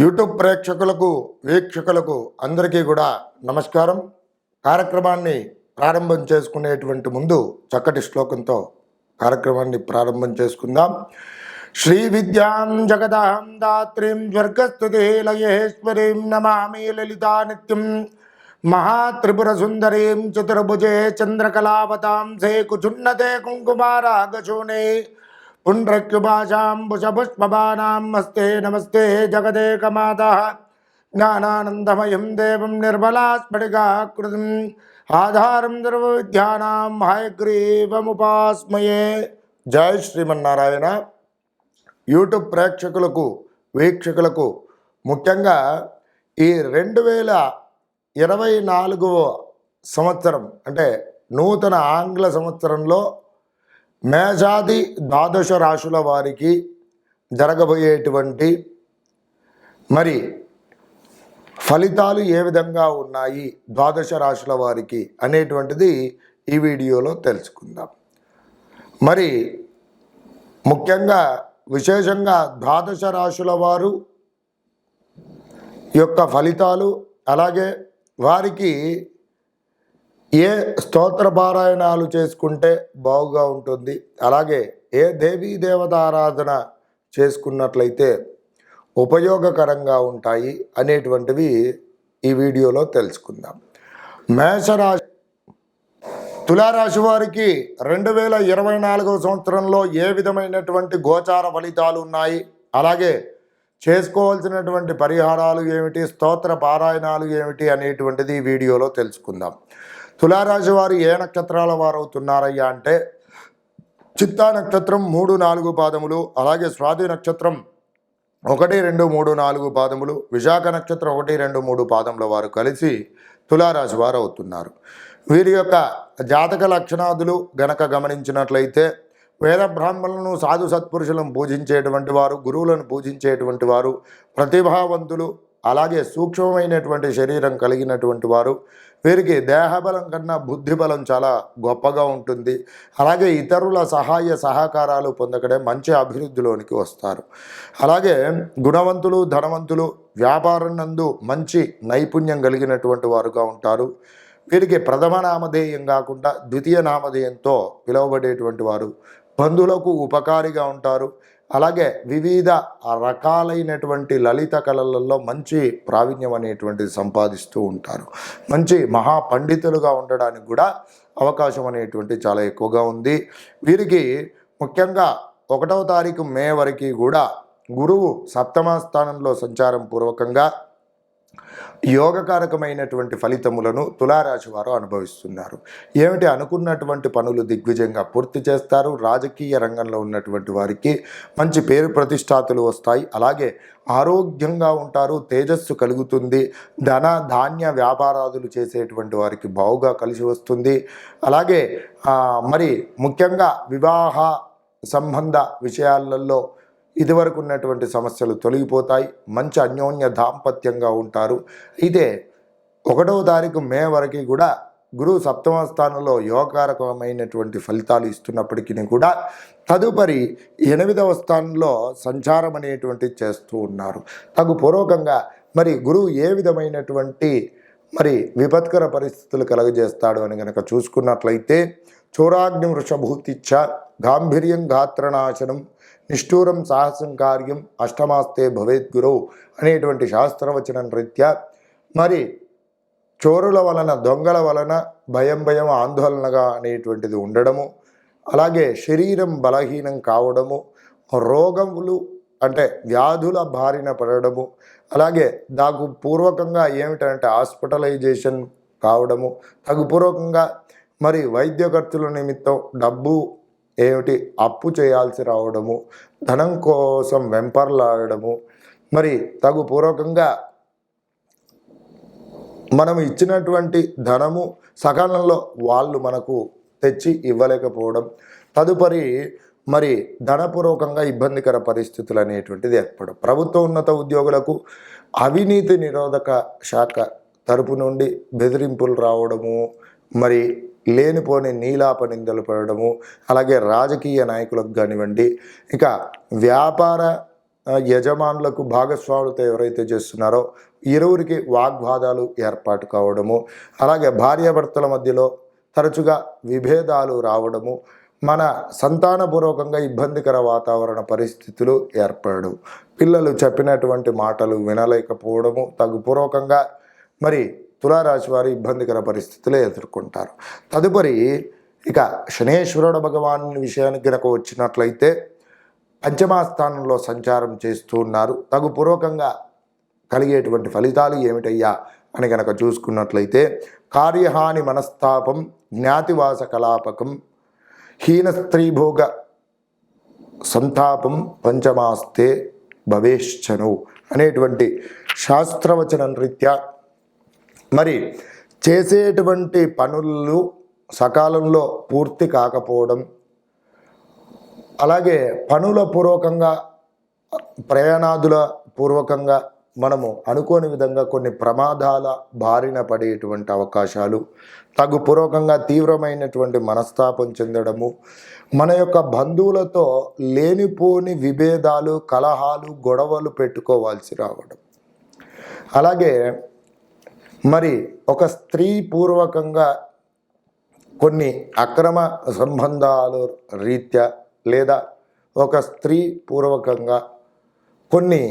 YouTube ప్రేక్షకులకు వీక్షకులకు అందరికీ కూడా నమస్కారం. కార్యక్రమాన్ని ప్రారంభం చేసుకునేటువంటి ముందు చక్కటి శ్లోకంతో కార్యక్రమాన్ని ప్రారంభం చేసుకుందాం. శ్రీ విద్యాం జగదాం దాత్రీం స్వర్గస్థుతి లయేశ్వరీం నమామి లలితా నిత్యం మహాత్రిపుర సుందరీం చతుర్భుజే చంద్రకళావతాం సే కుచున్నతే కుంకుమారాగశూనే పుండ్రక్యుభాషాంబుషపుష్పబాణాం హస్తే నమస్తే జగదేకమాత జ్ఞానానందమయం దేవం నిర్మలాస్ఫటికాకృతిం ఆధారం సర్వవిద్యానాం హయగ్రీవముపాస్మయే జయ శ్రీమన్నారాయణ యూట్యూబ్ ప్రేక్షకులకు వీక్షకులకు ముఖ్యంగా ఈ రెండు వేల ఇరవై నాలుగవ సంవత్సరం అంటే నూతన ఆంగ్ల సంవత్సరంలో మేజాది ద్వాదశ రాశుల వారికి జరగబోయేటువంటి మరి ఫలితాలు ఏ విధంగా ఉన్నాయి ద్వాదశ రాశుల వారికి అనేటువంటిది ఈ వీడియోలో తెలుసుకుందాం. మరి ముఖ్యంగా విశేషంగా ద్వాదశ రాశుల వారు యొక్క ఫలితాలు అలాగే వారికి ఏ స్తోత్ర పారాయణాలు చేసుకుంటే బాగుగా ఉంటుంది? అలాగే ఏ దేవీ దేవత ఆరాధన చేసుకున్నట్లయితే ఉపయోగకరంగా ఉంటాయి అనేటువంటివి ఈ వీడియోలో తెలుసుకుందాం. మేషరాశి తులారాశి వారికి రెండు వేల ఇరవై నాలుగవ సంవత్సరంలో ఏ విధమైనటువంటి గోచార ఫలితాలు ఉన్నాయి? అలాగే చేసుకోవాల్సినటువంటి పరిహారాలు ఏమిటి? స్తోత్ర పారాయణాలు ఏమిటి? అనేటువంటిది ఈ వీడియోలో తెలుసుకుందాం. తులారాశి వారు ఏ నక్షత్రాల వారు అవుతున్నారయ్యా అంటే చిత్తా నక్షత్రం మూడు నాలుగు పాదములు అలాగే స్వాతి నక్షత్రం ఒకటి రెండు మూడు నాలుగు పాదములు విశాఖ నక్షత్రం ఒకటి రెండు మూడు పాదముల వారు కలిసి తులారాశి వారు అవుతున్నారు. వీరి యొక్క జాతక లక్షణాదులు గనక గమనించినట్లయితే వేద బ్రాహ్మణులను సాధు సత్పురుషులను పూజించేటువంటి వారు గురువులను పూజించేటువంటి వారు ప్రతిభావంతులు అలాగే సూక్ష్మమైనటువంటి శరీరం కలిగినటువంటి వారు వీరికి దేహబలం కన్నా బుద్ధిబలం చాలా గొప్పగా ఉంటుంది. అలాగే ఇతరుల సహాయ సహకారాలు పొందకడే మంచి అభివృద్ధిలోనికి వస్తారు. అలాగే గుణవంతులు ధనవంతులు వ్యాపారం నందు మంచి నైపుణ్యం కలిగినటువంటి వారుగా ఉంటారు. వీరికి ప్రథమ నామధేయం కాకుండా ద్వితీయ నామధేయంతో పిలువబడేటువంటి వారు బంధువులకు ఉపకారిగా ఉంటారు. అలాగే వివిధ రకాలైనటువంటి లలిత కళలలో మంచి ప్రావీణ్యం అనేటువంటిది సంపాదిస్తూ ఉంటారు. మంచి మహా పండితులుగా ఉండడానికి కూడా అవకాశం అనేటువంటి చాలా ఎక్కువగా ఉంది. వీరికి ముఖ్యంగా ఒకటవ తారీఖు మే వరకు కూడా గురువు సప్తమ స్థానంలో సంచారం పూర్వకంగా యోగకారకమైనటువంటి ఫలితములను తులారాశి వారు అనుభవిస్తున్నారు. ఏమిటి? అనుకున్నటువంటి పనులు దిగ్విజయంగా పూర్తి చేస్తారు. రాజకీయ రంగంలో ఉన్నటువంటి వారికి మంచి పేరు ప్రతిష్టాతులు వస్తాయి. అలాగే ఆరోగ్యంగా ఉంటారు. తేజస్సు కలుగుతుంది. ధన ధాన్య వ్యాపారాదులు చేసేటువంటి వారికి బావుగా కలిసి వస్తుంది. అలాగే మరి ముఖ్యంగా వివాహ సంబంధ విషయాలలో ఇదివరకు ఉన్నటువంటి సమస్యలు తొలగిపోతాయి. మంచి అన్యోన్య దాంపత్యంగా ఉంటారు. అయితే ఒకటవ తారీఖు మే వరకు కూడా గురువు సప్తమ స్థానంలో యోగకారకమైనటువంటి ఫలితాలు ఇస్తున్నప్పటికీ కూడా తదుపరి ఎనిమిదవ స్థానంలో సంచారం అనేటువంటి చేస్తూ ఉన్నారు. తగు పూర్వకంగా మరి గురువు ఏ విధమైనటువంటి మరి విపత్కర పరిస్థితులు కలగజేస్తాడు అని కనుక చూసుకున్నట్లయితే చోరాగ్ని వృషభూతిచ్చ గాంభీర్యం గాత్రనాశనం నిష్ఠూరం సాహసం కార్యం అష్టమాస్తే భవేత్ గురువు అనేటువంటి శాస్త్రవచనం రీత్యా మరి చోరుల వలన దొంగల వలన భయం భయం ఆందోళనగా అనేటువంటిది ఉండడము అలాగే శరీరం బలహీనం కావడము రోగములు అంటే వ్యాధుల బారిన పడడము అలాగే దాకు పూర్వకంగా ఏమిటంటే హాస్పిటలైజేషన్ కావడము తగు పూర్వకంగా మరి వైద్య ఖర్చుల నిమిత్తం డబ్బు ఏమిటి? అప్పు చేయాల్సి రావడము ధనం కోసం వెంపర్లాడము మరి తగు పూర్వకంగా మనం ఇచ్చినటువంటి ధనము సకాలంలో వాళ్ళు మనకు తెచ్చి ఇవ్వలేకపోవడం తదుపరి మరి ధనపూర్వకంగా ఇబ్బందికర పరిస్థితులు అనేటువంటిది ఏర్పడడం. ప్రభుత్వ ఉన్నత ఉద్యోగులకు అవినీతి నిరోధక శాఖ తరపు నుండి బెదిరింపులు రావడము మరి లేనిపోని నీలాప నిందలు పడడము అలాగే రాజకీయ నాయకులకు కానివ్వండి ఇక వ్యాపార యజమానులకు భాగస్వాములతో ఎవరైతే చేస్తున్నారో ఇరువురికి వాగ్వాదాలు ఏర్పాటు కావడము అలాగే భార్యాభర్తల మధ్యలో తరచుగా విభేదాలు రావడము మన సంతానపూర్వకంగా ఇబ్బందికర వాతావరణ పరిస్థితులు ఏర్పడడం పిల్లలు చెప్పినటువంటి మాటలు వినలేకపోవడము తగుపూర్వకంగా మరి తులారాశి వారు ఇబ్బందికర పరిస్థితులే ఎదుర్కొంటారు. తదుపరి ఇక శనేశ్వరుడు భగవాన్ విషయానికి కనుక వచ్చినట్లయితే పంచమాస్థానంలో సంచారం చేస్తూ ఉన్నారు. తగు పూర్వకంగా కలిగేటువంటి ఫలితాలు ఏమిటయ్యా అని కనుక చూసుకున్నట్లయితే కార్యహాని మనస్తాపం జ్ఞాతివాస కలాపకం హీన స్త్రీభోగ సంతాపం పంచమాస్తే భవేశ్చను అనేటువంటి శాస్త్రవచనం రీత్యా మరి చేసేటువంటి పనులు సకాలంలో పూర్తి కాకపోవడం అలాగే పనుల పూర్వకంగా ప్రయాణాదుల పూర్వకంగా మనము అనుకోని విధంగా కొన్ని ప్రమాదాల బారిన పడేటువంటి అవకాశాలు తగు పూర్వకంగా తీవ్రమైనటువంటి మనస్తాపం చెందడము మన యొక్క బంధువులతో లేనిపోని విభేదాలు కలహాలు గొడవలు పెట్టుకోవాల్సి రావడం. అలాగే మరి ఒక స్త్రీ పూర్వకంగా కొన్ని అక్రమ సంబంధాలు రీత్యా లేదా ఒక స్త్రీ పూర్వకంగా కొన్ని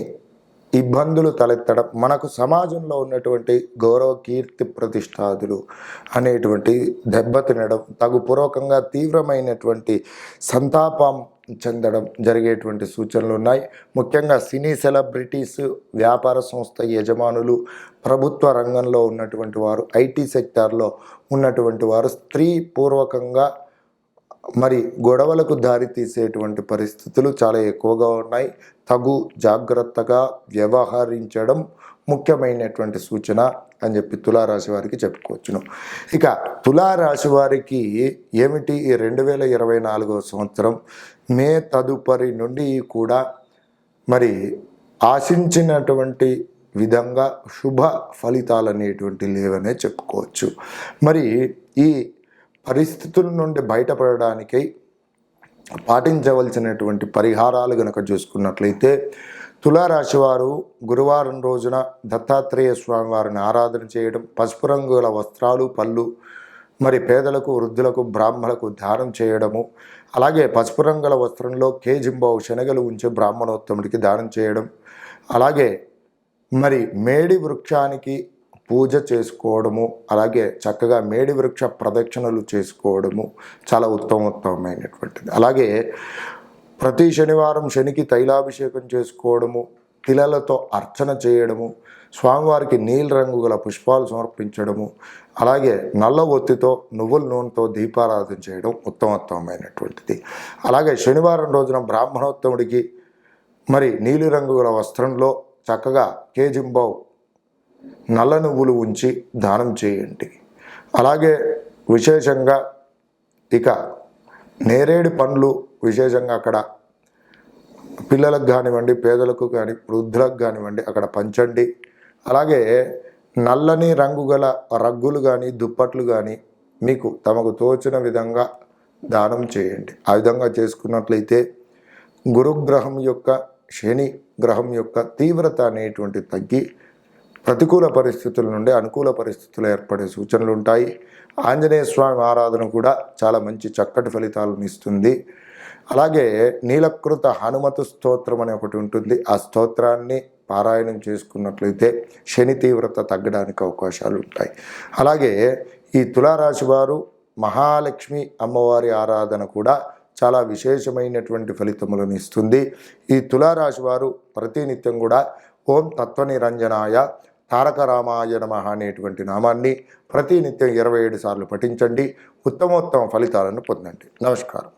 ఇబ్బందులు తలెత్తడం మనకు సమాజంలో ఉన్నటువంటి గౌరవ కీర్తి ప్రతిష్టాదులు అనేటువంటి దెబ్బతినడం తగు పూర్వకంగా తీవ్రమైనటువంటి సంతాపం చెందడం జరిగేటువంటి సూచనలు ఉన్నాయి. ముఖ్యంగా సినీ సెలబ్రిటీస్ వ్యాపార సంస్థ యజమానులు ప్రభుత్వ రంగంలో ఉన్నటువంటి వారు ఐటీ సెక్టార్లో ఉన్నటువంటి వారు స్త్రీ పూర్వకంగా మరి గొడవలకు దారితీసేటువంటి పరిస్థితులు చాలా ఎక్కువగా ఉన్నాయి. తగు జాగ్రత్తగా వ్యవహరించడం ముఖ్యమైనటువంటి సూచన. అని చెప్పి తులారాశి వారికి చెప్పుకోవచ్చును. ఇక తులారాశి వారికి ఏమిటి? ఈ రెండు వేల ఇరవై నాలుగో సంవత్సరం మే తదుపరి నుండి కూడా మరి ఆశించినటువంటి విధంగా శుభ ఫలితాలు అనేటువంటి లేవనే చెప్పుకోవచ్చు. మరి ఈ పరిస్థితుల నుండి బయటపడడానికై పాటించవలసినటువంటి పరిహారాలు కనుక చూసుకున్నట్లయితే తులారాశి వారు గురువారం రోజున దత్తాత్రేయ స్వామి వారిని ఆరాధన చేయడం పసుపు రంగుల వస్త్రాలు పళ్ళు మరి పేదలకు వృద్ధులకు బ్రాహ్మణులకు దానం చేయడము అలాగే పసుపు రంగుల వస్త్రంలో కేజింబావు శనగలు ఉంచి బ్రాహ్మణోత్తముడికి దానం చేయడం అలాగే మరి మేడి వృక్షానికి పూజ చేసుకోవడము అలాగే చక్కగా మేడి వృక్ష ప్రదక్షిణలు చేసుకోవడము చాలా ఉత్తమోత్తమైనటువంటిది. అలాగే ప్రతి శనివారం శనికి తైలాభిషేకం చేసుకోవడము తిలలతో అర్చన చేయడము స్వామివారికి నీల రంగు గల పుష్పాలు సమర్పించడము అలాగే నల్ల ఒత్తితో నువ్వుల నూనెతో దీపారాధన చేయడం ఉత్తమోత్తమైనటువంటిది. అలాగే శనివారం రోజున బ్రాహ్మణోత్తముడికి మరి నీలిరంగు గల వస్త్రంలో చక్కగా కేజింబావు నల్ల నువ్వులు ఉంచి దానం చేయండి. అలాగే విశేషంగా ఇక నేరేడు పండ్లు విశేషంగా అక్కడ పిల్లలకు కానివ్వండి పేదలకు కానీ వృద్ధులకు కానివ్వండి అక్కడ పంచండి. అలాగే నల్లని రంగు గల రగ్గులు కానీ దుప్పట్లు కానీ మీకు తమకు తోచిన విధంగా దానం చేయండి. ఆ విధంగా చేసుకున్నట్లయితే గురుగ్రహం యొక్క శని గ్రహం యొక్క తీవ్రత అనేటువంటి తగ్గి ప్రతికూల పరిస్థితుల నుండి అనుకూల పరిస్థితులు ఏర్పడే సూచనలు ఉంటాయి. ఆంజనేయ స్వామి ఆరాధన కూడా చాలా మంచి చక్కటి ఫలితాలను ఇస్తుంది. అలాగే నీలకృత హనుమతు స్తోత్రం అని ఒకటి ఉంటుంది. ఆ స్తోత్రాన్ని పారాయణం చేసుకున్నట్లయితే శని తీవ్రత తగ్గడానికి అవకాశాలు ఉంటాయి. అలాగే ఈ తులారాశి వారు మహాలక్ష్మి అమ్మవారి ఆరాధన కూడా చాలా విశేషమైనటువంటి ఫలితములను ఇస్తుంది. ఈ తులారాశి వారు ప్రతినిత్యం కూడా ఓం తత్వనిరంజనాయ తారక రామాయ నమ అనేటువంటి నామాన్ని ప్రతినిత్యం ఇరవై ఏడు సార్లు పఠించండి. ఉత్తమోత్తమ ఫలితాలను పొందండి. నమస్కారం.